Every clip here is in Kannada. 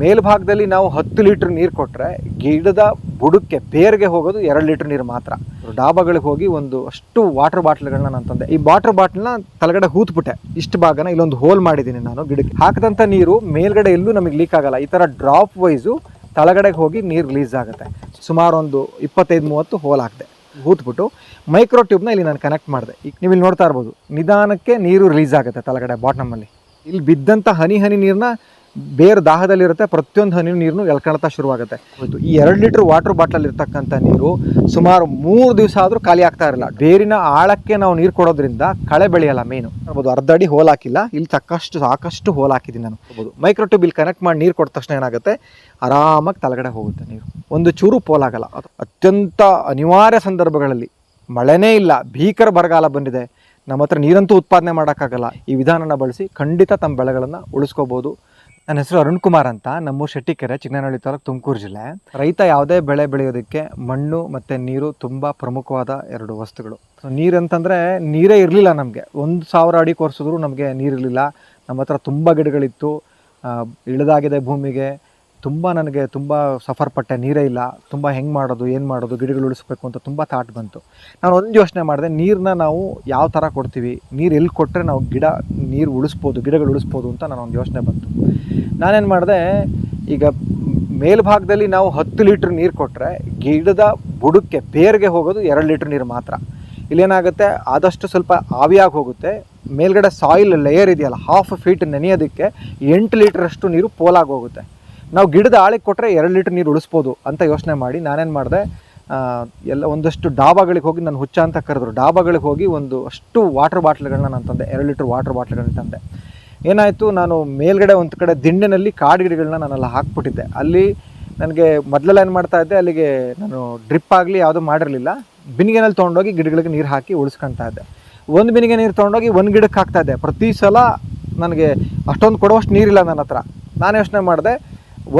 ಮೇಲ್ಭಾಗದಲ್ಲಿ ನಾವು ಹತ್ತು ಲೀಟರ್ ನೀರು ಕೊಟ್ಟರೆ ಗಿಡದ ಬುಡಕ್ಕೆ, ಬೇರ್ಗೆ ಹೋಗೋದು ಎರಡು ಲೀಟರ್ ನೀರು ಮಾತ್ರ. ಡಾಬಾಗಳಿಗೆ ಹೋಗಿ ಒಂದು ಅಷ್ಟು ವಾಟರ್ ಬಾಟ್ಲ್ಗಳನ್ನ ನಾನು ತಂದೆ. ಈ ವಾಟರ್ ಬಾಟ್ಲ್ನ ತಲೆಗಡೆ ಹೂತ್ಬಿಟ್ಟೆ. ಇಷ್ಟು ಭಾಗನ ಇಲ್ಲೊಂದು ಹೋಲ್ ಮಾಡಿದ್ದೀನಿ ನಾನು ಗಿಡಕ್ಕೆ. ಹಾಕಿದಂಥ ನೀರು ಮೇಲ್ಗಡೆ ಎಲ್ಲೂ ನಮಗೆ ಲೀಕ್ ಆಗಲ್ಲ. ಈ ಥರ ಡ್ರಾಪ್ ವೈಸು ತಳಗಡೆಗೆ ಹೋಗಿ ನೀರು ರಿಲೀಸ್ ಆಗುತ್ತೆ. ಸುಮಾರು ಒಂದು ಇಪ್ಪತ್ತೈದು, ಮೂವತ್ತು ಹೋಲ್ ಹಾಕಿದೆ. ಹೂತ್ಬಿಟ್ಟು ಮೈಕ್ರೋ ಟ್ಯೂಬ್ನ ಇಲ್ಲಿ ನಾನು ಕನೆಕ್ಟ್ ಮಾಡಿದೆ. ಈಗ ನೀವು ಇಲ್ಲಿ ನೋಡ್ತಾ ಇರ್ಬೋದು. ನಿಧಾನಕ್ಕೆ ನೀರು ರಿಲೀಸ್ ಆಗುತ್ತೆ ತಲಗಡೆ ಬಾಟ್ನಮ್ಮಲ್ಲಿ ಇಲ್ಲಿ ಬಿದ್ದಂಥ ಹನಿ ಹನಿ ನೀರನ್ನ ಬೇರೆ ದಾಹದಲ್ಲಿರುತ್ತೆ ಪ್ರತಿಯೊಂದು ಹನಿ ನೀರನ್ನು ಎಳ್ಕೊಳ್ತಾ ಶುರುವಾಗುತ್ತೆ. ಹೋಯ್ತು ಈ ಎರಡು ಲೀಟರ್ ವಾಟರ್ ಬಾಟ್ಲಲ್ಲಿ ಇರ್ತಕ್ಕಂಥ ನೀರು ಸುಮಾರು ಮೂರು ದಿವಸ ಆದರೂ ಖಾಲಿ ಆಗ್ತಾ ಇರಲ್ಲ. ಬೇರಿನ ಆಳಕ್ಕೆ ನಾವು ನೀರು ಕೊಡೋದ್ರಿಂದ ಕಳೆ ಬೆಳೆಯಲ್ಲ ಮೇನು ನೋಡ್ಬೋದು ಅರ್ಧ ಅಡಿ ಹೋಲ್ ಹಾಕಿಲ್ಲ ಇಲ್ಲಿ ತಕ್ಕಷ್ಟು ಸಾಕಷ್ಟು ಹೋಲ್ ಹಾಕಿದ್ದೀನಿ ನಾನು. ನೋಡ್ಬೋದು ಮೈಕ್ರೋ ಟ್ಯೂಬ್ ಇಲ್ಲಿ ಕನೆಕ್ಟ್ ಮಾಡಿ ನೀರು ಕೊಟ್ಟ ತಕ್ಷಣ ಏನಾಗುತ್ತೆ ಆರಾಮಾಗಿ ತಲೆಗಡೆ ಹೋಗುತ್ತೆ ನೀರು. ಒಂದು ಚೂರು ಪೋಲಾಗಲ್ಲ ಅದು ಅತ್ಯಂತ ಅನಿವಾರ್ಯ ಸಂದರ್ಭಗಳಲ್ಲಿ. ಮಳೆನೇ ಇಲ್ಲ ಭೀಕರ ಬರಗಾಲ ಬಂದಿದೆ. ನಮ್ಮ ಹತ್ರ ನೀರಂತೂ ಉತ್ಪಾದನೆ ಮಾಡೋಕ್ಕಾಗಲ್ಲ. ಈ ವಿಧಾನನ ಬಳಸಿ ಖಂಡಿತ ತಮ್ಮ ಬೆಳೆಗಳನ್ನು ಉಳಿಸ್ಕೋಬೋದು. ನನ್ನ ಹೆಸರು ಅರುಣ್ ಕುಮಾರ್ ಅಂತ. ನಮ್ಮೂರು ಶೆಟ್ಟಿಕೆರೆ, ಚಿಕ್ಕನಹಳ್ಳಿ ತಾಲೂಕು ತುಮಕೂರು ಜಿಲ್ಲೆ. ರೈತ ಯಾವುದೇ ಬೆಳೆ ಬೆಳೆಯೋದಕ್ಕೆ ಮಣ್ಣು ಮತ್ತು ನೀರು ತುಂಬ ಪ್ರಮುಖವಾದ ಎರಡು ವಸ್ತುಗಳು. ಸೊ ನೀರಂತಂದರೆ ನೀರೇ ಇರಲಿಲ್ಲ ನಮಗೆ. ಒಂದು ಸಾವಿರ ಅಡಿ ಕೊರೆಸಿದ್ರು ನಮಗೆ ನೀರಿರಲಿಲ್ಲ. ನಮ್ಮ ಹತ್ರ ತುಂಬ ಗಿಡಗಳಿತ್ತು. ಇಳಿದಾಗಿದೆ ಭೂಮಿಗೆ. ತುಂಬ ನನಗೆ ತುಂಬ ಸಫರ್ ಪಟ್ಟೆ, ನೀರೇ ಇಲ್ಲ. ತುಂಬ ಹೆಂಗೆ ಮಾಡೋದು, ಏನು ಮಾಡೋದು, ಗಿಡಗಳು ಉಳಿಸ್ಬೇಕು ಅಂತ ತುಂಬ ಥಾಟ್ ಬಂತು. ನಾನು ಒಂದು ಯೋಚನೆ ಮಾಡಿದೆ ನೀರನ್ನ ನಾವು ಯಾವ ಥರ ಕೊಡ್ತೀವಿ? ನೀರು ಎಲ್ಲಿ ಕೊಟ್ಟರೆ ನಾವು ಗಿಡ, ನೀರು ಉಳಿಸ್ಬೋದು, ಗಿಡಗಳು ಉಳಿಸ್ಬೋದು ಅಂತ ನಾನು ಒಂದು ಯೋಚನೆ ಬಂತು. ನಾನೇನು ಮಾಡಿದೆ, ಈಗ ಮೇಲ್ಭಾಗದಲ್ಲಿ ನಾವು ಹತ್ತು ಲೀಟ್ರ್ ನೀರು ಕೊಟ್ಟರೆ ಗಿಡದ ಬುಡಕ್ಕೆ, ಬೇರ್ಗೆ ಹೋಗೋದು ಎರಡು ಲೀಟ್ರ್ ನೀರು ಮಾತ್ರ. ಇಲ್ಲೇನಾಗುತ್ತೆ, ಆದಷ್ಟು ಸ್ವಲ್ಪ ಆವಿಯಾಗಿ ಹೋಗುತ್ತೆ. ಮೇಲ್ಗಡೆ ಸಾಯಿಲ್ ಲೇಯರ್ ಇದೆಯಲ್ಲ ಹಾಫ್ ಫೀಟ್ ನೆನೆಯೋದಕ್ಕೆ ಎಂಟು ಲೀಟ್ರಷ್ಟು ನೀರು ಪೋಲಾಗಿ ಹೋಗುತ್ತೆ. ನಾವು ಗಿಡದ ಆಳಿಗೆ ಕೊಟ್ಟರೆ ಎರಡು ಲೀಟ್ರ್ ನೀರು ಉಳಿಸ್ಬೋದು ಅಂತ ಯೋಚನೆ ಮಾಡಿ ನಾನೇನು ಮಾಡಿದೆ ಎಲ್ಲ ಒಂದಷ್ಟು ಡಾಬಾಗಳಿಗೆ ಹೋಗಿ ನಾನು ಹುಚ್ಚ ಅಂತ ಕರೆದ್ರು. ಡಾಬಾಗಳಿಗೆ ಹೋಗಿ ಒಂದು ಅಷ್ಟು ವಾಟರ್ ಬಾಟ್ಲ್ಗಳನ್ನ ನಾನು ತಂದೆ. ಎರಡು ಲೀಟ್ರ್ ವಾಟರ್ ಬಾಟ್ಲ್ಗಳನ್ನ ತಂದೆ. ಏನಾಯಿತು, ನಾನು ಮೇಲ್ಗಡೆ ಒಂದು ಕಡೆ ದಿಂಡಿನಲ್ಲಿ ಕಾಡು ಗಿಡಗಳನ್ನ ನಾನೆಲ್ಲ ಹಾಕ್ಬಿಟ್ಟಿದ್ದೆ. ಅಲ್ಲಿ ನನಗೆ ಮೊದಲೆಲ್ಲ ಏನು ಮಾಡ್ತಾ ಇದ್ದೆ, ಅಲ್ಲಿಗೆ ನಾನು ಡ್ರಿಪ್ ಆಗಲಿ ಯಾವುದೂ ಮಾಡಿರಲಿಲ್ಲ. ಬಿನಿಗೆನಲ್ಲಿ ತೊಗೊಂಡೋಗಿ ಗಿಡಗಳಿಗೆ ನೀರು ಹಾಕಿ ಉಳಿಸ್ಕೊತಾ ಇದ್ದೆ. ಒಂದು ಬಿನಿಗೆ ನೀರು ತೊಗೊಂಡೋಗಿ ಒಂದು ಗಿಡಕ್ಕೆ ಹಾಕ್ತಾ ಇದ್ದೆ. ಪ್ರತಿ ಸಲ ನನಗೆ ಅಷ್ಟೊಂದು ಕೊಡುವಷ್ಟು ನೀರಿಲ್ಲ ನನ್ನ ಹತ್ರ. ನಾನು ಯೋಚನೆ ಮಾಡಿದೆ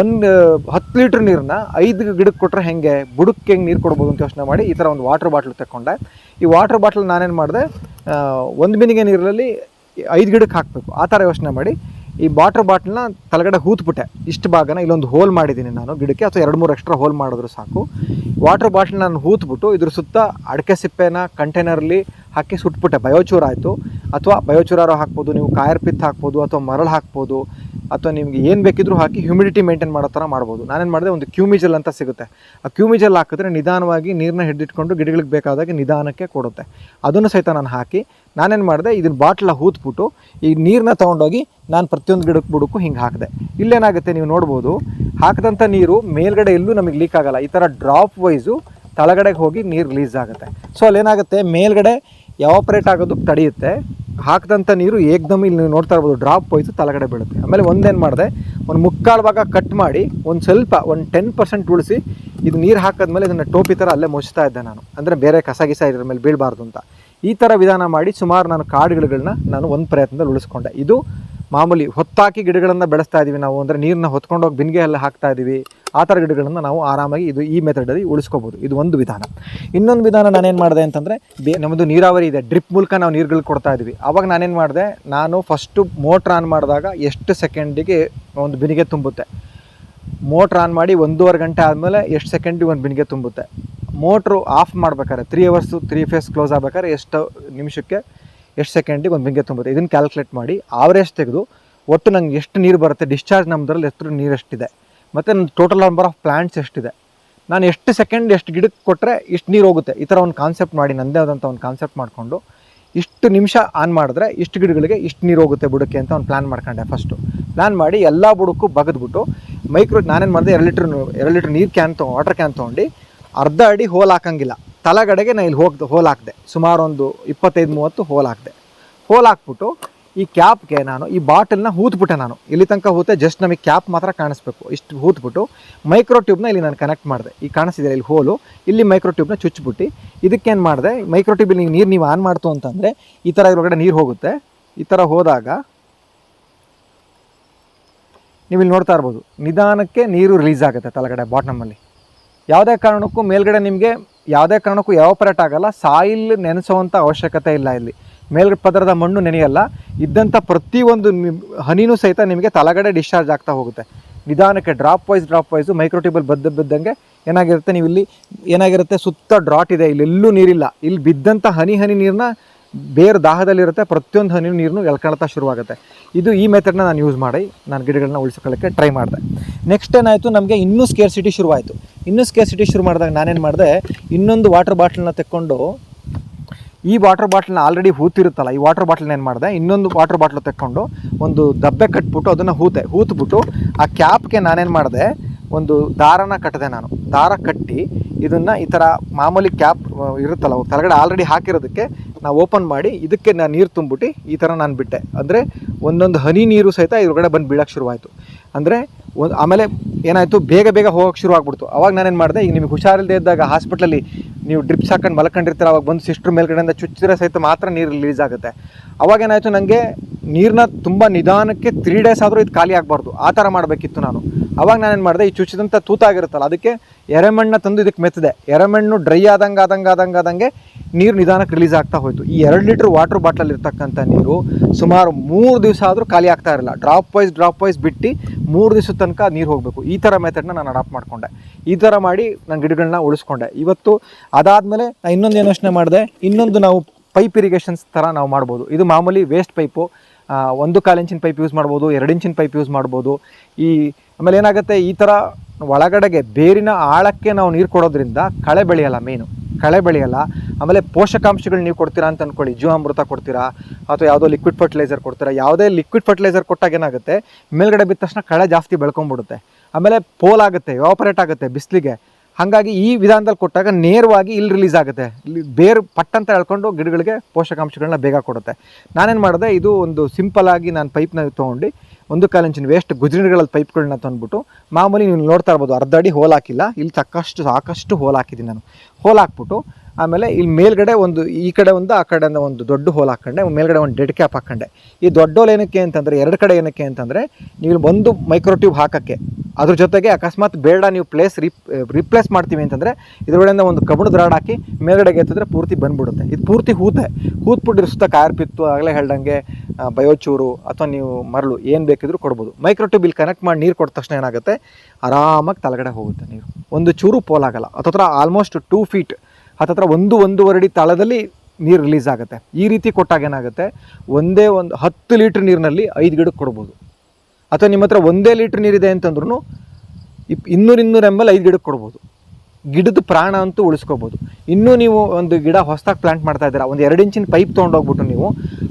ಒಂದು ಹತ್ತು ಲೀಟ್ರ್ ನೀರನ್ನ ಐದು ಗಿಡಕ್ಕೆ ಕೊಟ್ಟರೆ ಹೆಂಗೆ, ಬುಡಕ್ಕೆ ಹೆಂಗೆ ನೀರು ಕೊಡ್ಬೋದು ಅಂತ ಯೋಚನೆ ಮಾಡಿ ಈ ಥರ ಒಂದು ವಾಟರ್ ಬಾಟ್ಲ್ ತಗೊಂಡೆ ಈ ವಾಟರ್ ಬಾಟ್ಲ್ ನಾನೇನು ಮಾಡಿದೆ ಒಂದು ಬಿನಿಗೆ ನೀರಲ್ಲಿ ಐದು ಗಿಡಕ್ಕೆ ಹಾಕಬೇಕು. ಆ ಥರ ಯೋಚನೆ ಮಾಡಿ ಈ ವಾಟರ್ ಬಾಟ್ಲನ್ನ ತಲೆಗಡೆ ಹೂತ್ಬಿಟ್ಟೆ. ಇಷ್ಟು ಭಾಗನ ಇಲ್ಲೊಂದು ಹೋಲ್ ಮಾಡಿದ್ದೀನಿ ನಾನು ಗಿಡಕ್ಕೆ, ಅಥವಾ ಎರಡು ಮೂರು ಎಕ್ಸ್ಟ್ರಾ ಹೋಲ್ ಮಾಡಿದ್ರು ಸಾಕು. ವಾಟರ್ ಬಾಟ್ಲ್ ನಾನು ಹೂತ್ಬಿಟ್ಟು ಇದ್ರ ಸುತ್ತ ಅಡಕೆ ಸಿಪ್ಪೆನ ಕಂಟೈನರಲ್ಲಿ ಹಾಕಿ ಸುಟ್ಬಿಟ್ಟೆ. ಬಯೋಚೂರ್ ಆಯಿತು. ಅಥವಾ ಬಯೋಚೂರಾರು ಹಾಕ್ಬೋದು, ನೀವು ಕಾಯರ್ ಪಿತ್ ಹಾಕ್ಬೋದು, ಅಥವಾ ಮರಳು ಹಾಕ್ಬೋದು. ಅಥವಾ ನಿಮಗೆ ಏನು ಬೇಕಿದ್ರೂ ಹಾಕಿ ಹ್ಯುಮಿಡಿಟಿ ಮೇಂಟೈನ್ ಮಾಡೋ ಥರ ಮಾಡ್ಬೋದು. ನಾನೇನು ಮಾಡಿದೆ? ಒಂದು ಕ್ಯೂಮಿಜಲ್ ಅಂತ ಸಿಗುತ್ತೆ. ಆ ಕ್ಯೂಮಿಜಲ್ ಹಾಕಿದ್ರೆ ನಿಧಾನವಾಗಿ ನೀರನ್ನ ಹಿಡಿದಿಟ್ಕೊಂಡು ಗಿಡಗಳಿಗೆ ಬೇಕಾದಾಗ ನಿಧಾನಕ್ಕೆ ಕೊಡುತ್ತೆ. ಅದನ್ನು ಸಹಿತ ನಾನು ಹಾಕಿ, ನಾನೇನು ಮಾಡಿದೆ? ಇದನ್ನ ಬಾಟ್ಲ ಹೂತ್ಬಿಟ್ಟು ಈ ನೀರನ್ನ ತೊಗೊಂಡೋಗಿ ನಾನು ಪ್ರತಿಯೊಂದು ಗಿಡಕ್ಕೆ ಬುಡಕ್ಕೂ ಹಿಂಗೆ ಹಾಕಿದೆ. ಇಲ್ಲೇನಾಗುತ್ತೆ ನೀವು ನೋಡ್ಬೋದು ಹಾಕಿದಂಥ ನೀರು ಮೇಲ್ಗಡೆ ಎಲ್ಲೂ ನಮಗೆ ಲೀಕ್ ಆಗಲ್ಲ. ಈ ಥರ ಡ್ರಾಪ್ ವೈಸು ತಳಗಡೆಗೆ ಹೋಗಿ ನೀರು ರಿಲೀಸ್ ಆಗುತ್ತೆ. ಸೊ ಅಲ್ಲೇನಾಗುತ್ತೆ? ಮೇಲ್ಗಡೆ ಎವಾಪ್ರೇಟ್ ಆಗೋದು ತಡೆಯುತ್ತೆ? ಹಾಕಿದಂಥ ನೀರು ಏಕ್ದಮ್ ಇಲ್ಲಿ ನೀವು ನೋಡ್ತಾ ಇರ್ಬೋದು ಡ್ರಾಪ್ ಹೋಯ್ತು, ತಲೆಗಡೆ ಬೀಳುತ್ತೆ. ಆಮೇಲೆ ಒಂದೇನು ಮಾಡಿದೆ, ಒಂದು ಮುಕ್ಕಾಲು ಭಾಗ ಕಟ್ ಮಾಡಿ, ಒಂದು ಸ್ವಲ್ಪ, ಒಂದು ಟೆನ್ ಪರ್ಸೆಂಟ್ ಉಳಿಸಿ, ಇದು ನೀರು ಹಾಕಿದ್ಮೇಲೆ ಇದನ್ನು ಟೋಪಿ ಥರ ಅಲ್ಲೇ ಮುಚ್ತಾ ಇದ್ದೆ ನಾನು. ಅಂದರೆ ಬೇರೆ ಕಸ ಗಿಸ ಇದ್ರ ಮೇಲೆ ಬೀಳಬಾರ್ದು ಅಂತ. ಈ ಥರ ವಿಧಾನ ಮಾಡಿ ಸುಮಾರು ನಾನು ಕಾಡುಗಳನ್ನ ನಾನು ಒಂದು ಪ್ರಯತ್ನದಲ್ಲಿ ಉಳಿಸ್ಕೊಂಡೆ. ಇದು ಮಾಮೂಲಿ ಹೊತ್ತಾಕಿ ಗಿಡಗಳನ್ನು ಬೆಳೆಸ್ತಾ ಇದ್ದೀವಿ ನಾವು. ಅಂದರೆ ನೀರನ್ನ ಹೊತ್ಕೊಂಡೋಗಿ ಬಿನ್ಗೆ ಎಲ್ಲ ಹಾಕ್ತಾ ಇದ್ದೀವಿ ಆ ಥರ ಗಿಡಗಳನ್ನು ನಾವು ಆರಾಮಾಗಿ ಇದು ಈ ಮೆಥಡಲ್ಲಿ ಉಳಿಸ್ಕೋಬೋದು. ಇದು ಒಂದು ವಿಧಾನ. ಇನ್ನೊಂದು ವಿಧಾನ ನಾನೇನು ಮಾಡಿದೆ ಅಂತಂದರೆ, ಬೇ ನಮ್ಮದು ನೀರಾವರಿ ಇದೆ. ಡ್ರಿಪ್ ಮೂಲಕ ನಾವು ನೀರುಗಳು ಕೊಡ್ತಾ ಇದ್ವಿ. ಆವಾಗ ನಾನೇನು ಮಾಡಿದೆ, ನಾನು ಫಸ್ಟು ಮೋಟ್ರ್ ಆನ್ ಮಾಡಿದಾಗ ಎಷ್ಟು ಸೆಕೆಂಡಿಗೆ ಒಂದು ಬಿನಿಗೆ ತುಂಬುತ್ತೆ. ಮೋಟ್ರ್ ಆನ್ ಮಾಡಿ ಒಂದೂವರೆ ಗಂಟೆ ಆದಮೇಲೆ ಎಷ್ಟು ಸೆಕೆಂಡಿಗೆ ಒಂದು ಬಿನಿಗೆ ತುಂಬುತ್ತೆ. ಮೋಟ್ರು ಆಫ್ ಮಾಡ್ಬೇಕಾದ್ರೆ three hours three phase close ಆಗ್ಬೇಕಾದ್ರೆ ಎಷ್ಟು ನಿಮಿಷಕ್ಕೆ ಎಷ್ಟು ಸೆಕೆಂಡಿಗೆ ಒಂದು ಬೆಂಕಿ ತುಂಬುತ್ತೆ ಇದನ್ನು ಕ್ಯಾಲ್ಕುಲೇಟ್ ಮಾಡಿ ಆವರೇಜ್ ತೆಗೆದು ಒಟ್ಟು ನಂಗೆ ಎಷ್ಟು ನೀರು ಬರುತ್ತೆ ಡಿಸ್ಚಾರ್ಜ್ ನಮ್ಮದ್ರಲ್ಲಿ ಎಷ್ಟು ನೀರು ಎಷ್ಟಿದೆ. ಮತ್ತು ನನ್ನ ಟೋಟಲ್ ನಂಬರ್ ಆಫ್ ಪ್ಲ್ಯಾಂಟ್ಸ್ ಎಷ್ಟಿದೆ. ನಾನು ಎಷ್ಟು ಸೆಕೆಂಡ್ ಎಷ್ಟು ಗಿಡಕ್ಕೆ ಕೊಟ್ಟರೆ ಇಷ್ಟು ನೀರು ಹೋಗುತ್ತೆ. ಈ ಥರ ಒಂದು ಕಾನ್ಸೆಪ್ಟ್ ಮಾಡಿ ನನ್ನದೇ ಆದಂಥ ಒಂದು ಕಾನ್ಸೆಪ್ಟ್ ಮಾಡಿಕೊಂಡು ಇಷ್ಟು ನಿಮಿಷ ಆನ್ ಮಾಡಿದ್ರೆ ಇಷ್ಟು ಗಿಡಗಳಿಗೆ ಇಷ್ಟು ನೀರು ಹೋಗುತ್ತೆ ಬುಡಕ್ಕೆ ಅಂತ ಒಂದು ಪ್ಲ್ಯಾನ್ ಮಾಡ್ಕೊಂಡೆ ಫಸ್ಟು ಪ್ಲ್ಯಾನ್ ಮಾಡಿ ಎಲ್ಲ ಬುಡಕ್ಕೂ ಬಗೆದ್ಬಿಟ್ಟು ಮೈಕ್ರೋ ನಾನೇನು ಮಾಡಿದೆ, ಎರಡು ಲೀಟ್ರ್ ಎರಡು ಲೀಟ್ರ್ ನೀರು ಕ್ಯಾನ್ ತೊ ವಾಟರ್ ಕ್ಯಾನ್ ತೊಗೊಂಡು ಅರ್ಧ ಅಡಿ ಹೋಲ್ ಹಾಕಂಗಿಲ್ಲ. ತಲಗಡೆಗೆ ನಾನು ಇಲ್ಲಿ ಹೋಗ್ದು ಹೋಲ್ ಹಾಕಿದೆ. ಸುಮಾರು ಒಂದು ಇಪ್ಪತ್ತೈದು ಮೂವತ್ತು ಹೋಲ್ ಹಾಕಿದೆ. ಹೋಲ್ ಹಾಕ್ಬಿಟ್ಟು ಈ ಕ್ಯಾಪ್ಗೆ ನಾನು ಈ ಬಾಟಲ್ನ ಹೂತ್ಬಿಟ್ಟೆ ನಾನು. ಇಲ್ಲಿ ತನಕ ಹೂತೆ ಜಸ್ಟ್ ನಮಗೆ ಕ್ಯಾಪ್ ಮಾತ್ರ ಕಾಣಿಸ್ಬೇಕು. ಇಷ್ಟು ಹೂತ್ಬಿಟ್ಟು ಮೈಕ್ರೋ ಟ್ಯೂಬ್ನ ಇಲ್ಲಿ ನಾನು ಕನೆಕ್ಟ್ ಮಾಡಿದೆ. ಈ ಕಾಣಿಸಿದೆ ಇಲ್ಲಿ ಹೋಲು. ಇಲ್ಲಿ ಮೈಕ್ರೋ ಟ್ಯೂಬ್ನ ಚುಚ್ಚಿಬಿಟ್ಟು ಇದಕ್ಕೇನು ಮಾಡಿದೆ? ಮೈಕ್ರೋ ಟ್ಯೂಬಲ್ಲಿ ನೀವು ನೀರು ನೀವು ಆನ್ ಮಾಡ್ತು ಅಂತಂದರೆ ಈ ಥರ ಇದ್ರೊಳಗಡೆ ನೀರು ಹೋಗುತ್ತೆ. ಈ ಥರ ಹೋದಾಗ ನೀವು ಇಲ್ಲಿ ನೋಡ್ತಾ ಇರ್ಬೋದು. ನಿಧಾನಕ್ಕೆ ನೀರು ರಿಲೀಸ್ ಆಗುತ್ತೆ ತಲೆಗಡೆ ಬಾಟ್ನಮ್ಮಲ್ಲಿ ಯಾವುದೇ ಕಾರಣಕ್ಕೂ ಮೇಲ್ಗಡೆ ನಿಮಗೆ ಯಾವುದೇ ಕಾರಣಕ್ಕೂ ಎವಾಪರೇಟ್ ಆಗಲ್ಲ. ಸಾಯಿಲ್ ನೆನೆಸುವಂಥ ಅವಶ್ಯಕತೆ ಇಲ್ಲ ಇಲ್ಲಿ. ಮೇಲ್ಗಡೆ ಪದರದ ಮಣ್ಣು ನೆನೆಯಲ್ಲ ಇದ್ದಂಥ ಪ್ರತಿಯೊಂದು ಹನಿನೂ ಸಹಿತ ನಿಮಗೆ ತಲಗಡೆ ಡಿಸ್ಚಾರ್ಜ್ ಆಗ್ತಾ ಹೋಗುತ್ತೆ. ನಿಧಾನಕ್ಕೆ ಡ್ರಾಪ್ ವೈಸ್ ಡ್ರಾಪ್ ವೈಸು ಮೈಕ್ರೋಟ್ಯೂಬಲ್ ಬದ್ದ ಬಿದ್ದಂಗೆ ಏನಾಗಿರುತ್ತೆ, ನೀವು ಇಲ್ಲಿ ಏನಾಗಿರುತ್ತೆ, ಸುತ್ತ ಡ್ರಾಟ್ ಇದೆ, ಇಲ್ಲಿ ಎಲ್ಲೂ ನೀರಿಲ್ಲ. ಇಲ್ಲಿ ಬಿದ್ದಂಥ ಹನಿ ಹನಿ ನೀರನ್ನ ಬೇರೆ ದಾಹದಲ್ಲಿರುತ್ತೆ, ಪ್ರತಿಯೊಂದು ಹನಿ ನೀರನ್ನು ಎಳ್ಕೊಳ್ತಾ ಶುರುವಾಗುತ್ತೆ. ಇದು ಈ ಮೆಥಡ್ನ ನಾನು ಯೂಸ್ ಮಾಡಿ, ನಾನು ಗಿಡಗಳನ್ನ ಉಳಿಸ್ಕೊಳ್ಳೋಕ್ಕೆ ಟ್ರೈ ಮಾಡಿದೆ. ನೆಕ್ಸ್ಟ್ ಏನಾಯಿತು, ನಮಗೆ ಇನ್ನೂ ಸ್ಕೇರ್ ಸಿಟಿ ಶುರುವಾಯಿತು. ಇನ್ನೂ ಸ್ಕೇರ್ ಸಿಟಿ ಶುರು ಮಾಡಿದಾಗ ನಾನೇನು ಮಾಡಿದೆ, ಇನ್ನೊಂದು ವಾಟರ್ ಬಾಟ್ಲನ್ನ ತೆಕ್ಕೊಂಡು ಈ ವಾಟರ್ ಬಾಟ್ಲನ್ನ ಆಲ್ರೆಡಿ ಹೂತಿರುತ್ತಲ್ಲ, ಈ ವಾಟರ್ ಬಾಟ್ಲನ್ನ ಏನು ಮಾಡಿದೆ? ಇನ್ನೊಂದು ವಾಟರ್ ಬಾಟ್ಲು ತೆಕ್ಕೊಂಡು ಒಂದು ದಬ್ಬೆ ಕಟ್ಬಿಟ್ಟು ಅದನ್ನು ಹೂತೆ, ಹೂತ್ಬಿಟ್ಟು ಆ ಕ್ಯಾಪ್ಗೆ ನಾನೇನು ಮಾಡಿದೆ? ಒಂದು ದಾರನ ಕಟ್ಟಿದೆ ನಾನು. ದಾರ ಕಟ್ಟಿ ಇದನ್ನು ಈ ಥರ ಮಾಮೂಲಿ ಕ್ಯಾಪ್ ಇರುತ್ತಲ್ಲ ಕೆಳಗಡೆ ಆಲ್ರೆಡಿ ಹಾಕಿರೋದಕ್ಕೆ ನಾವು ಓಪನ್ ಮಾಡಿ ಇದಕ್ಕೆ ನಾನು ನೀರು ತುಂಬಿಟ್ಟು ಈ ಥರ ನಾನು ಬಿಟ್ಟೆ. ಅಂದರೆ ಒಂದೊಂದು ಹನಿ ನೀರು ಸಹಿತ ಇದ್ರೊಳಗಡೆ ಬಂದು ಬೀಳಕ್ಕೆ ಶುರುವಾಯಿತು. ಅಂದರೆ ಒಂದು ಆಮೇಲೆ ಏನಾಯಿತು, ಬೇಗ ಬೇಗ ಹೋಗೋಕ್ಕೆ ಶುರು ಆಗ್ಬಿಡ್ತು. ಅವಾಗ ನಾನೇನು ಮಾಡಿದೆ, ಈಗ ನಿಮಗೆ ಹುಷಾರಿಲ್ಲದೆ ಇದ್ದಾಗ ಹಾಸ್ಪಿಟ್ಲಲ್ಲಿ ನೀವು ಡ್ರಿಪ್ಸ್ ಹಾಕೊಂಡು ಮಲ್ಕೊಂಡಿರ್ತೀರ, ಅವಾಗ ಬಂದು ಸಿಸ್ಟ್ರ್ ಮೇಲ್ಗಡೆಯಿಂದ ಚುಚ್ಚಿದ್ರೆ ಸಹಿತ ಮಾತ್ರ ನೀರು ರಿಲೀಸ್ ಆಗುತ್ತೆ. ಅವಾಗ ಏನಾಯಿತು ನನಗೆ ನೀರನ್ನ ತುಂಬ ನಿಧಾನಕ್ಕೆ ತ್ರೀ ಡೇಸ್ ಆದರೂ ಇದು ಖಾಲಿ ಆಗಬಾರ್ದು. ಆ ಥರ ಮಾಡಬೇಕಿತ್ತು ನಾನು. ಅವಾಗ ನಾನೇನು ಮಾಡಿದೆ, ಈ ಚುಚ್ಚಿದಂಥ ತೂತಾಗಿರುತ್ತಲ್ಲ, ಅದಕ್ಕೆ ಎರೆಮಣ್ಣನ್ನ ತಂದು ಇದಕ್ಕೆ ಮೆತ್ತಿದೆ ಎರೆಮಣ್ಣು ಡ್ರೈ ಆದಂಗೆ ಆದಂಗೆ ಆದಂಗೆ ಆದಂಗೆ ನೀರು ನಿಧಾನಕ್ಕೆ ರಿಲೀಸ್ ಆಗ್ತಾ ಹೋಯಿತು. ಈ ಎರಡು ಲೀಟ್ರ್ ವಾಟರ್ ಬಾಟ್ಲಲ್ಲಿ ಇರ್ತಕ್ಕಂಥ ನೀರು ಸುಮಾರು ಮೂರು ದಿವಸ ಆದರೂ ಖಾಲಿ ಆಗ್ತಾ ಇರಲಿಲ್ಲ ಡ್ರಾಪ್ ವೈಸ್ ಡ್ರಾಪ್ ವೈಸ್ ಬಿಟ್ಟು ಮೂರು ದಿವಸದ ತನಕ ನೀರು ಹೋಗಬೇಕು. ಈ ಥರ ಮೆಥಡ್ನ ನಾನು ಅಡಾಪ್ಟ್ ಮಾಡಿಕೊಂಡೆ. ಈ ಥರ ಮಾಡಿ ನಾನು ಗಿಡಗಳನ್ನ ಉಳಿಸ್ಕೊಂಡೆ. ಇವತ್ತು ಅದಾದಮೇಲೆ ನಾನು ಇನ್ನೊಂದು ಯೋಚನೆ ಮಾಡಿದೆ, ಇನ್ನೊಂದು ನಾವು ಪೈಪ್ ಇರಿಗೇಷನ್ಸ್ ಥರ ನಾವು ಮಾಡ್ಬೋದು. ಇದು ಮಾಮೂಲಿ ವೇಸ್ಟ್ ಪೈಪು ಒಂದು ಕಾಲು ಇಂಚಿನ ಪೈಪ್ ಯೂಸ್ ಮಾಡ್ಬೋದು, ಎರಡು ಇಂಚಿನ ಪೈಪ್ ಯೂಸ್ ಮಾಡ್ಬೋದು. ಈ ಆಮೇಲೆ ಏನಾಗುತ್ತೆ, ಈ ಥರ ಒಳಗಡೆಗೆ ಬೇರಿನ ಆಳಕ್ಕೆ ನಾವು ನೀರು ಕೊಡೋದ್ರಿಂದ ಕಳೆ ಬೆಳೆಯಲ್ಲ ಮೇನು ಕಳೆ ಬೆಳೆಯಲ್ಲ. ಆಮೇಲೆ ಪೋಷಕಾಂಶಗಳು ನೀವು ಕೊಡ್ತೀರಾ ಅಂತ ಅಂದ್ಕೊಳ್ಳಿ ಜೀವಾಮೃತ ಕೊಡ್ತೀರಾ, ಅಥವಾ ಯಾವುದೋ ಲಿಕ್ವಿಡ್ ಫರ್ಟಿಲೈಸರ್ ಕೊಡ್ತೀರಾ. ಯಾವುದೇ ಲಿಕ್ವಿಡ್ ಫರ್ಟಿಲೈಸರ್ ಕೊಟ್ಟಾಗ ಏನಾಗುತ್ತೆ, ಮೇಲ್ಗಡೆ ಬಿದ್ದ ತಕ್ಷಣ ಕಳೆ ಜಾಸ್ತಿ ಬೆಳ್ಕೊಂಬಿಡುತ್ತೆ. ಆಮೇಲೆ ಪೋಲ್ ಆಗುತ್ತೆ ವ್ಯಾಪರೇಟ್ ಆಗುತ್ತೆ ಬಿಸಿಲಿಗೆ. ಹಾಗಾಗಿ ಈ ವಿಧಾನದಲ್ಲಿ ಕೊಟ್ಟಾಗ ನೇರವಾಗಿ ಇಲ್ಲಿ ರಿಲೀಸ್ ಆಗುತ್ತೆ. ಇಲ್ಲಿ ಬೇರು ಪಟ್ಟಂತ ಹೇಳ್ಕೊಂಡು ಗಿಡಗಳಿಗೆ ಪೋಷಕಾಂಶಗಳನ್ನ ಬೇಗ ಕೊಡುತ್ತೆ. ನಾನೇನು ಮಾಡಿದೆ, ಇದು ಒಂದು ಸಿಂಪಲ್ ಆಗಿ ನಾನು ಪೈಪ್ನ ತೊಗೊಂಡು ಒಂದು ಕಾಲು ಇಂಚಿನ ವೇಸ್ಟ್ ಗುಜರಿಗಳಲ್ಲಿ ಪೈಪ್ಗಳನ್ನ ತಂದ್ಬಿಟ್ಟು ಮಾಮೂಲಿ ನೀವು ನೋಡ್ತಾ ಇರ್ಬೋದು, ಅರ್ಧ ಅಡಿ ಹೋಲ್ ಹಾಕಿಲ್ಲ, ಇಲ್ಲಿ ಸಾಕಷ್ಟು ಸಾಕಷ್ಟು ಹೋಲ್ ಹಾಕಿದ್ದೀನಿ ನಾನು. ಹೋಲ್ ಹಾಕ್ಬಿಟ್ಟು ಆಮೇಲೆ ಇಲ್ಲಿ ಮೇಲ್ಗಡೆ ಒಂದು, ಈ ಕಡೆ ಒಂದು, ಆ ಕಡೆಯಿಂದ ಒಂದು ದೊಡ್ಡ ಹೋಲ್ ಹಾಕೊಂಡೆ, ಮೇಲ್ಗಡೆ ಒಂದು ಡೆಡ್ ಕ್ಯಾಪ್ ಹಾಕೊಂಡೆ. ಈ ದೊಡ್ಡ ಹೋಲ್ ಏನಕ್ಕೆ ಅಂತಂದರೆ, ಎರಡು ಕಡೆ ಏನಕ್ಕೆ ಅಂತಂದರೆ, ನೀವು ಒಂದು ಮೈಕ್ರೋಟ್ಯೂಬ್ ಹಾಕೋಕ್ಕೆ ಅದ್ರ ಜೊತೆಗೆ ಅಕಸ್ಮಾತ್ ಬೇಡ, ನೀವು ಪ್ಲೇಸ್ ರಿಪ್ ರಿಪ್ಲೇಸ್ ಮಾಡ್ತೀವಿ ಅಂತಂದರೆ ಇದರೊಳಗಿಂದ ಒಂದು ಕಬ್ಬಣದ ರಾಡ್ ಹಾಕಿ ಮೇಲ್ಗಡೆಗೆ ಎತ್ತಿದ್ರೆ ಪೂರ್ತಿ ಬಂದ್ಬಿಡುತ್ತೆ. ಇದು ಪೂರ್ತಿ ಹೂತೆ. ಹೂತ್ಬಿಟ್ಟು ಸುತ್ತ ಕಾರ್ಪಿತ್ತು ಆಗಲೇ ಹೇಳ್ದಂಗೆ ಬಯೋಚೂರು ಅಥವಾ ನೀವು ಮರಳು ಏನು ಬೇಕಿದ್ರೂ ಕೊಡ್ಬೋದು. ಮೈಕ್ರೋಟ್ಯೂಬ್ ಇಲ್ಲಿ ಕನೆಕ್ಟ್ ಮಾಡಿ ನೀರು ಕೊಟ್ಟ ತಕ್ಷಣ ಏನಾಗುತ್ತೆ? ಆರಾಮಾಗಿ ತಲೆಗಡೆ ಹೋಗುತ್ತೆ ನೀರು. ಒಂದು ಚೂರು ಪೋಲಾಗಲ್ಲ ಹತ್ತತ್ರ ಆಲ್ಮೋಸ್ಟ್ ಟೂ ಫೀಟ್ ಹತ್ತತ್ರ ಒಂದು, ಒಂದೂವರೆ ಅಡಿ ತಳದಲ್ಲಿ ನೀರು ರಿಲೀಸ್ ಆಗುತ್ತೆ. ಈ ರೀತಿ ಕೊಟ್ಟಾಗ ಏನಾಗುತ್ತೆ? ಒಂದೇ ಒಂದು ಹತ್ತು ಲೀಟ್ರ್ ನೀರಿನಲ್ಲಿ ಐದು ಗಿಡಕ್ಕೆ ಕೊಡ್ಬೋದು. ಅಥವಾ ನಿಮ್ಮ ಹತ್ರ ಒಂದೇ ಲೀಟ್ರ್ ನೀರಿದೆ ಅಂತಂದ್ರೂ ಇಪ್ ಇನ್ನೂರು ಇನ್ನೂರು ಎಂ ಐದು ಗಿಡಕ್ಕೆ ಕೊಡ್ಬೋದು. ಗಿಡದ ಪ್ರಾಣ ಅಂತೂ ಉಳಿಸ್ಕೋಬೋದು. ಇನ್ನೂ ನೀವು ಒಂದು ಗಿಡ ಹೊಸದಾಗಿ ಪ್ಲಾಂಟ್ ಮಾಡ್ತಾ ಇದ್ದೀರಾ, ಒಂದು ಎರಡು ಇಂಚಿನ ಪೈಪ್ ತೊಗೊಂಡೋಗ್ಬಿಟ್ಟು ನೀವು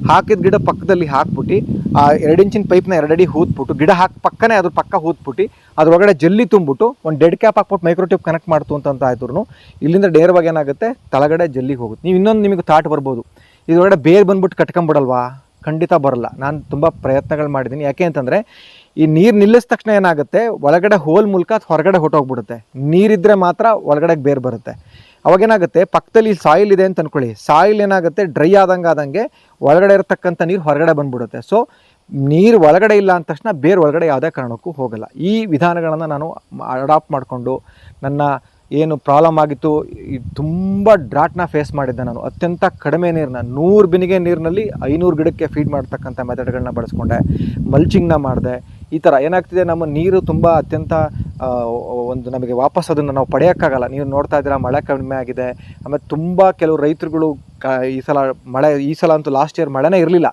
ಹಾಕಿದ ಗಿಡ ಪಕ್ಕದಲ್ಲಿ ಹಾಕ್ಬಿಟ್ಟು, ಆ ಎರಡು ಇಂಚಿನ ಪೈಪ್ನ ಎರಡಡಿ ಹೂದ್ಬಿಟ್ಟು ಗಿಡ ಹಾಕಿ ಪಕ್ಕನೇ ಅದ್ರ ಪಕ್ಕ ಹೂದ್ಬಿಟ್ಟು ಅದ್ರೊಳಗಡೆ ಜಲ್ಲಿ ತುಂಬಿಬಿಟ್ಟು ಒಂದು ಡೆಡ್ ಕ್ಯಾಪ್ ಹಾಕ್ಬಿಟ್ಟು ಮೈಕ್ರೋಟ್ಯೂಬ್ ಕನೆಕ್ಟ್ ಮಾಡ್ತು ಅಂತ ಆಯ್ತು ಇಲ್ಲಿಂದ ನೇರವಾಗಿ ಏನಾಗುತ್ತೆ? ತಳಗಡೆ ಜಲ್ಲಿಗೆ ಹೋಗುತ್ತೆ. ನೀವು ಇನ್ನೊಂದು ನಿಮಗೆ ಥಾಟ್ ಬರ್ಬೋದು. ಇದರೊಳಗಡೆ ಬೇರೆ ಬಂದ್ಬಿಟ್ಟು ಕಟ್ಕೊಂಬಿಡಲ್ವಾ? ಖಂಡಿತ ಬರಲ್ಲ. ನಾನು ತುಂಬ ಪ್ರಯತ್ನಗಳು ಮಾಡಿದ್ದೀನಿ ಯಾಕೆ ಅಂತಂದರೆ, ಈ ನೀರು ನಿಲ್ಲಿಸಿದ ತಕ್ಷಣ ಏನಾಗುತ್ತೆ, ಒಳಗಡೆ ಹೋಲ್ ಮೂಲಕ ಅದು ಹೊರಗಡೆ ಹೊಟ್ಟೋಗ್ಬಿಡುತ್ತೆ ನೀರಿದ್ದರೆ ಮಾತ್ರ ಒಳಗಡೆ ಬೇರು ಬರುತ್ತೆ. ಅವಾಗೇನಾಗುತ್ತೆ ಪಕ್ಕದಲ್ಲಿ ಸಾಯಿಲ್ ಇದೆ ಅಂತ ಅಂದ್ಕೊಳ್ಳಿ ಸಾಯಿಲ್ ಏನಾಗುತ್ತೆ ಡ್ರೈ ಆದಂಗೆ ಆದಂಗೆ ಒಳಗಡೆ ಇರತಕ್ಕಂಥ ನೀರು ಹೊರಗಡೆ ಬಂದ್ಬಿಡುತ್ತೆ. ಸೊ ನೀರು ಒಳಗಡೆ ಇಲ್ಲ ಅಂದ ತಕ್ಷಣ ಬೇರೆ ಒಳಗಡೆ ಯಾವುದೇ ಕಾರಣಕ್ಕೂ ಹೋಗಲ್ಲ. ಈ ವಿಧಾನಗಳನ್ನು ನಾನು ಅಡಾಪ್ಟ್ ಮಾಡಿಕೊಂಡು, ನನ್ನ ಏನು ಪ್ರಾಬ್ಲಮ್ ಆಗಿತ್ತು ತುಂಬ ಡ್ರಾಟ್ನ ಫೇಸ್ ಮಾಡಿದ್ದೆ ನಾನು. ಅತ್ಯಂತ ಕಡಿಮೆ ನೀರನ್ನ ನೂರು ಬಿನಿಗೆ ನೀರಿನಲ್ಲಿ ಐನೂರು ಗಿಡಕ್ಕೆ ಫೀಡ್ ಮಾಡ್ತಕ್ಕಂಥ ಮೆಥಡ್ಗಳನ್ನ ಬಳಸ್ಕೊಂಡೆ ಮಲ್ಚಿಂಗ್ನ ಮಾಡಿದೆ. ಈ ಥರ ಏನಾಗ್ತಿದೆ, ನಮ್ಮ ನೀರು ತುಂಬ ಅತ್ಯಂತ ಒಂದು ನಮಗೆ ವಾಪಸ್ ಅದನ್ನು ನಾವು ಪಡೆಯೋಕ್ಕಾಗಲ್ಲ. ನೀವು ನೋಡ್ತಾ ಇದ್ದೀರಾ, ಮಳೆ ಕಡಿಮೆ ಆಗಿದೆ. ಆಮೇಲೆ ತುಂಬ ಕೆಲವು ರೈತರುಗಳು ಕ, ಈ ಸಲ ಮಳೆ, ಈ ಸಲ ಅಂತೂ ಲಾಸ್ಟ್ ಇಯರ್ ಮಳೆನೇ ಇರಲಿಲ್ಲ.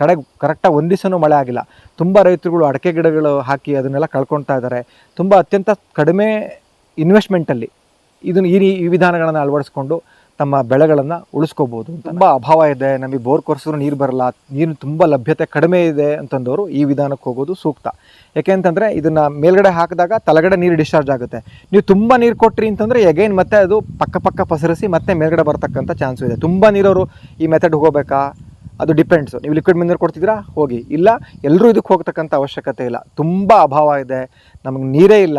ಕಡೆ ಕರೆಕ್ಟಾಗಿ ಒಂದು ದಿವಸನೂ ಮಳೆ ಆಗಿಲ್ಲ. ತುಂಬ ರೈತರುಗಳು ಅಡಕೆ ಗಿಡಗಳು ಹಾಕಿ ಅದನ್ನೆಲ್ಲ ಕಳ್ಕೊತಾ ಇದ್ದಾರೆ ತುಂಬ ಅತ್ಯಂತ ಕಡಿಮೆ ಇನ್ವೆಸ್ಟ್ಮೆಂಟಲ್ಲಿ ಇದನ್ನು ಈ ಈ ವಿಧಾನಗಳನ್ನು ಅಳವಡಿಸ್ಕೊಂಡು ತಮ್ಮ ಬೆಳೆಗಳನ್ನು ಉಳಿಸ್ಕೋಬೋದು ತುಂಬ ಅಭಾವ ಇದೆ. ನಮಗೆ ಬೋರ್ ಕೊರೆಸಿದ್ರು ನೀರು ಬರಲ್ಲ. ನೀರು ತುಂಬ ಲಭ್ಯತೆ ಕಡಿಮೆ ಇದೆ ಅಂತಂದವರು ಈ ವಿಧಾನಕ್ಕೆ ಹೋಗೋದು ಸೂಕ್ತ. ಯಾಕೆ ಅಂತಂದರೆ ಇದನ್ನು ಮೇಲ್ಗಡೆ ಹಾಕಿದಾಗ ತಲೆಗಡೆ ನೀರು ಡಿಸ್ಚಾರ್ಜ್ ಆಗುತ್ತೆ. ನೀವು ತುಂಬ ನೀರು ಕೊಟ್ರಿ ಅಂತಂದರೆ ಎಗೈನ್ ಮತ್ತೆ ಅದು ಪಕ್ಕ ಪಕ್ಕ ಪಸರಿಸಿ ಮತ್ತೆ ಮೇಲ್ಗಡೆ ಬರ್ತಕ್ಕಂಥ ಚಾನ್ಸು ಇದೆ. ತುಂಬ ನೀರವರು ಈ ಮೆಥಡ್ ಹೋಗಬೇಕಾ? ಅದು ಡಿಪೆಂಡ್ಸು ನೀವು ಲಿಕ್ವಿಡ್ ಮಿನರ್ ಕೊಡ್ತಿದ್ದೀರಾ? ಹೋಗಿ. ಇಲ್ಲ, ಎಲ್ಲರೂ ಇದಕ್ಕೆ ಹೋಗ್ತಕ್ಕಂಥ ಅವಶ್ಯಕತೆ ಇಲ್ಲ. ತುಂಬ ಅಭಾವ ಇದೆ. ನಮಗೆ ನೀರೇ ಇಲ್ಲ.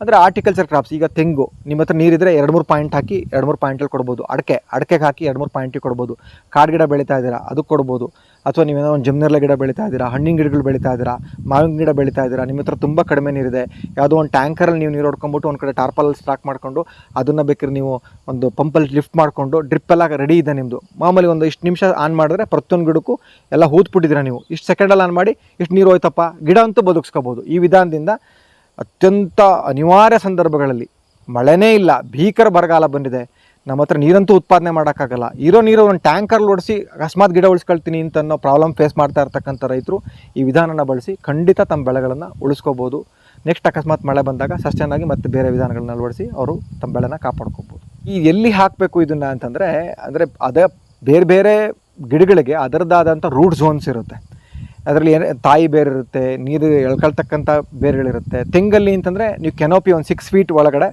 ಅಂದರೆ ಆರ್ಟಿಕಲ್ಚರ್ ಕ್ರಾಪ್ಸ್ ಈಗ ತೆಂಗು, ನಿಮ್ಮ ಹತ್ರ ನೀರಿದ್ರೆ ಎರಡು ಮೂರು ಪಾಯಿಂಟ್ ಹಾಕಿ, ಎರಡು ಮೂರು ಪಾಯಿಂಟಲ್ಲಿ ಕೊಡ್ಬೋದು. ಅಡಕೆ, ಅಡಕೆಗೆ ಹಾಕಿ ಎರಡು ಮೂರು ಪಾಯಿಂಟಿಗೆ ಕೊಡ್ಬೋದು. ಕಾಡು ಗಿಡ ಬೆಳೀತಾ ಇದ್ದೀರಾ ಅದಕ್ಕೆ ಕೊಡ್ಬೋದು. ಅಥವಾ ನೀವೇನೋ ಒಂದು ಜಮ್ನೆರ್ಲ ಗಿಡ ಬೆಳೀತಾ ಇದ್ದೀರಾ, ಹಣ್ಣಿನ ಗಿಡಗಳು ಬೆಳೀತಾ ಇದ್ದೀರಾ, ಮಾವಿನ ಗಿಡ ಬೆಳೀತಾ ಇದ್ದೀರಾ, ನಿಮ್ಮ ಹತ್ರ ತುಂಬ ಕಡಿಮೆ ನೀರಿದೆ. ಯಾವುದೋ ಒಂದು ಟ್ಯಾಂಕರಲ್ಲಿ ನೀವು ನೀರು ಹೊಡ್ಕೊಂಬಿಟ್ಟು ಒಂದು ಕಡೆ ಟಾರ್ಪಲಲ್ಲಿ ಸ್ಟಾಕ್ ಮಾಡಿಕೊಂಡು ಅದನ್ನು ಬೇಕಾದ್ರೆ ನೀವು ಒಂದು ಪಂಪಲ್ಲಿ ಲಿಫ್ಟ್ ಮಾಡಿಕೊಂಡು ಡ್ರಿಪ್ ಎಲ್ಲ ರೆಡಿ ಇದೆ ನಿಮ್ಮದು ಮಾಮೂಲಿ ಒಂದು ಇಷ್ಟು ನಿಮಿಷ ಆನ್ ಮಾಡಿದ್ರೆ ಪ್ರತಿಯೊಂದು ಗಿಡಕ್ಕೂ ಎಲ್ಲ ಹೂತ್ಬಿಟ್ಟಿದ್ದೀರಾ ನೀವು. ಇಷ್ಟು ಸೆಕೆಂಡಲ್ಲಿ ಆನ್ ಮಾಡಿ ಇಷ್ಟು ನೀರು ಹೋಯ್ತಪ್ಪ, ಗಿಡ ಅಂತೂ ಬದುಕಿಸ್ಕೋಬೋದು. ಈ ವಿಧಾನದಿಂದ ಅತ್ಯಂತ ಅನಿವಾರ್ಯ ಸಂದರ್ಭಗಳಲ್ಲಿ ಮಳೆನೇ ಇಲ್ಲ, ಭೀಕರ ಬರಗಾಲ ಬಂದಿದೆ. ನಮ್ಮ ಹತ್ರ ನೀರಂತೂ ಉತ್ಪಾದನೆ ಮಾಡೋಕ್ಕಾಗಲ್ಲ. ಇರೋ ನೀರು ಒಂದು ಟ್ಯಾಂಕರ್ ಓಡಿಸಿ ಅಕಸ್ಮಾತ್ ಗಿಡ ಉಳಿಸ್ಕೊಳ್ತೀನಿ ಅಂತ ಅನ್ನೋ ಪ್ರಾಬ್ಲಮ್ ಫೇಸ್ ಮಾಡ್ತಾ ಇರ್ತಕ್ಕಂಥ ರೈತರು ಈ ವಿಧಾನನ ಬಳಸಿ ಖಂಡಿತ ತಮ್ಮ ಬೆಳೆಗಳನ್ನು ಉಳಿಸ್ಕೋಬೋದು. ನೆಕ್ಸ್ಟ್ ಅಕಸ್ಮಾತ್ ಮಳೆ ಬಂದಾಗ ಮತ್ತು ಮತ್ತೆ ಬೇರೆ ವಿಧಾನಗಳನ್ನ ಅಳವಡಿಸಿ ಅವರು ತಮ್ಮ ಬೆಳೆನ ಕಾಪಾಡ್ಕೋಬೋದು. ಈ ಎಲ್ಲಿ ಹಾಕಬೇಕು ಇದನ್ನು ಅಂತಂದರೆ, ಅಂದರೆ ಅದೇ ಬೇರೆ ಬೇರೆ ಗಿಡಗಳಿಗೆ ಅದರದ್ದಾದಂಥ ರೂಟ್ ಝೋನ್ಸ್ ಇರುತ್ತೆ. ಅದರಲ್ಲಿ ಏನು ತಾಯಿ ಬೇರೆ ಇರುತ್ತೆ ನೀರು ಎಳ್ಕೊಳ್ತಕ್ಕಂಥ ಬೇರುಗಳಿರುತ್ತೆ. ತೆಂಗಲ್ಲಿ ಅಂತಂದರೆ ನೀವು ಕೆನೋಪಿ ಒಂದು ಸಿಕ್ಸ್ ಫೀಟ್ ಒಳಗಡೆ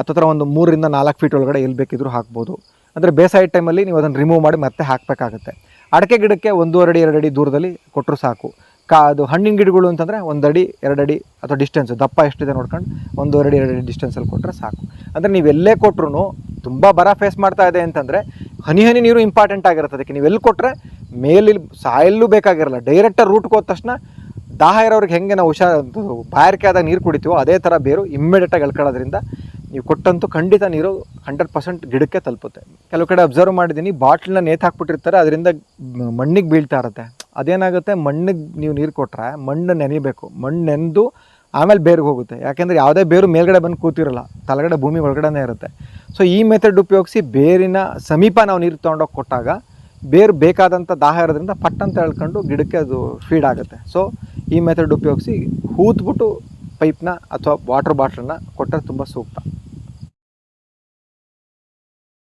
ಅಥವಾ ಒಂದು ಮೂರರಿಂದ ನಾಲ್ಕು ಫೀಟ್ ಒಳಗಡೆ ಎಲ್ಲಿ ಬೇಕಿದ್ರೂ ಹಾಕ್ಬೋದು. ಅಂದರೆ ಬೇಸಾಯ ಟೈಮಲ್ಲಿ ನೀವು ಅದನ್ನು ರಿಮೂವ್ ಮಾಡಿ ಮತ್ತೆ ಹಾಕಬೇಕಾಗುತ್ತೆ. ಅಡಕೆ ಗಿಡಕ್ಕೆ ಒಂದೂವರೆ ಅಡಿ ಎರಡು ಅಡಿ ದೂರದಲ್ಲಿ ಕೊಟ್ಟರು ಸಾಕು. ಕಾ, ಅದು ಹಣ್ಣಿನ ಗಿಡಗಳು ಅಂತಂದರೆ ಒಂದು ಅಡಿ ಎರಡು ಅಡಿ ಅಥವಾ ಡಿಸ್ಟೆನ್ಸ್ ದಪ್ಪ ಎಷ್ಟಿದೆ ನೋಡ್ಕೊಂಡು ಒಂದೂವರೆ ಅಡಿ ಎರಡು ಅಡಿ ಡಿಸ್ಟೆನ್ಸಲ್ಲಿ ಕೊಟ್ಟರೆ ಸಾಕು. ಅಂದರೆ ನೀವು ಎಲ್ಲೇ ಕೊಟ್ರು ತುಂಬ ಬರ ಫೇಸ್ ಮಾಡ್ತಾ ಇದೆ ಅಂತಂದರೆ ಹನಿ ಹನಿ ನೀರು ಇಂಪಾರ್ಟೆಂಟ್ ಆಗಿರುತ್ತೆ. ಅದಕ್ಕೆ ನೀವು ಎಲ್ಲಿ ಕೊಟ್ಟರೆ ಮೇಲಿ ಸಾಯಲ್ಲೂ ಬೇಕಾಗಿರಲ್ಲ. ಡೈರೆಕ್ಟಾಗಿ ರೂಟ್ಗೆ ಹೋದ ತಕ್ಷಣ ದಾಹ ಇರೋರಿಗೆ ಹೆಂಗೆ ನಾವು ಹುಷಾರ್ ಬಾಯಾರಿಕೆ ಆದಾಗ ನೀರು ಕುಡಿತೀವೋ ಅದೇ ಥರ ಬೇರು ಇಮ್ಮಿಡಿಯೇಟಾಗಿ ಎಳ್ಕೊಳ್ಳೋದ್ರಿಂದ ನೀವು ಕೊಟ್ಟಂತೂ ಖಂಡಿತ ನೀರು ಹಂಡ್ರೆಡ್ ಪರ್ಸೆಂಟ್ ಗಿಡಕ್ಕೆ ತಲುಪುತ್ತೆ. ಕೆಲವು ಕಡೆ ಅಬ್ಸರ್ವ್ ಮಾಡಿದ್ದೀನಿ ಬಾಟ್ಲನ್ನ ನೇತು ಹಾಕ್ಬಿಟ್ಟಿರ್ತಾರೆ, ಅದರಿಂದ ಮಣ್ಣಿಗೆ ಬೀಳ್ತಾ ಇರುತ್ತೆ. ಅದೇನಾಗುತ್ತೆ, ಮಣ್ಣಿಗೆ ನೀವು ನೀರು ಕೊಟ್ಟರೆ ಮಣ್ಣು ನೆನಿಬೇಕು. ಮಣ್ಣು ನೆನೆದು ಆಮೇಲೆ ಬೇರಿಗೆ ಹೋಗುತ್ತೆ. ಯಾಕೆಂದರೆ ಯಾವುದೇ ಬೇರು ಮೇಲ್ಗಡೆ ಬಂದು ಕೂತಿರಲ್ಲ, ತಲೆಗಡೆ ಭೂಮಿ ಒಳಗಡೆನೇ ಇರುತ್ತೆ. ಸೊ ಈ ಮೆಥಡ್ ಉಪಯೋಗಿಸಿ ಬೇರಿನ ಸಮೀಪ ನಾವು ನೀರು ತೊಗೊಂಡೋಗಿ ಕೊಟ್ಟಾಗ ಬೇರು ಬೇಕಾದಂಥ ದಾಹ ಇರೋದ್ರಿಂದ ಪಟ್ ಅಂತ ಹೇಳ್ಕೊಂಡು ಗಿಡಕ್ಕೆ ಅದು ಫೀಡ್ ಆಗುತ್ತೆ. ಸೊ ಈ ಮೆಥಡ್ ಉಪಯೋಗಿಸಿ ಹೂತ್ಬಿಟ್ಟು ಪೈಪ್ನ ಅಥವಾ ವಾಟರ್ ಬಾಟ್ಲನ್ನ ಕೊಟ್ಟರೆ ತುಂಬ ಸೂಕ್ತ.